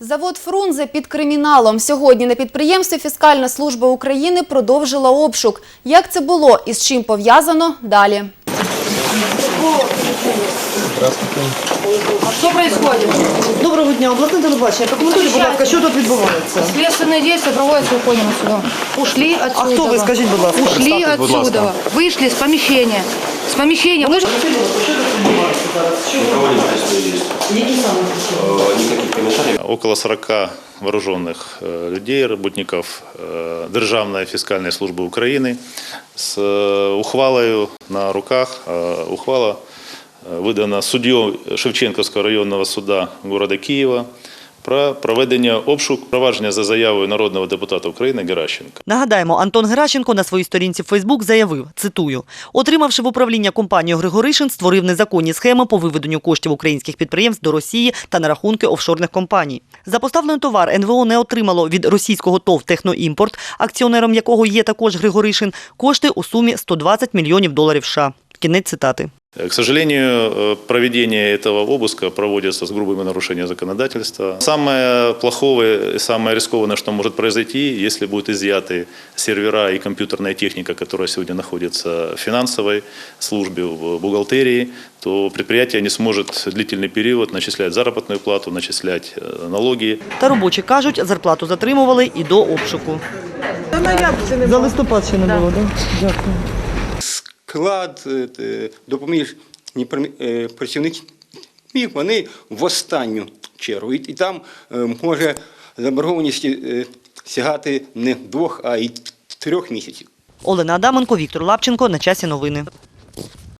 Завод Фрунзе під криміналом. Сьогодні на підприємстві Фіскальна служба України продовжила обшук. Як це було і з чим пов'язано – далі. Что происходит? Доброго дня, обласне телебачення. Прокоментуйте, будь ласка, що тут відбувається? Следственные действия проводятся, уходим отсюда. Ушли отсюда. хто ви, скажіть, будь ласка? Ушли Представтесь, будь ласка. отсюда. Вышли с помещения. С помещения вышли. Які саме причини? Около 40 вооруженных э, людей, работников э, Державної фіскальної служби України з э, ухвалою на руках. Э, Ухвала э, видана суддєю Шевченківського районного суда города Києва про проведення обшук провадження за заявою народного депутата України Геращенка. Нагадаємо, Антон Геращенко на своїй сторінці Фейсбук заявив, цитую, отримавши в управління компанію Григоришин, створив незаконні схеми по виведенню коштів українських підприємств до Росії та на рахунки офшорних компаній. За поставлений товар НВО не отримало від російського ТОВ «Техноімпорт», акціонером якого є також Григоришин, кошти у сумі 120 мільйонів доларів США. Кінець цитати. К сожалению, э, проведение этого обыска проводится с грубыми нарушениями законодательства. Самое плохое и самое рискованное, что может произойти, если будут изъяты сервера и компьютерная техника, которая сегодня находится в финансовой службе, в бухгалтерии, то предприятие не сможет длительный период начислять заработную плату, начислять э, налоги. Та робочі кажуть, зарплату затримували і до обшуку. За листопад ще не було, так? Дякую. склад, е, допоміжні пр- е, працівників, вони в останню чергу. І, там е, може заборгованість сягати не двох, а й трьох місяців. Олена Адаменко, Віктор Лапченко. На часі новини.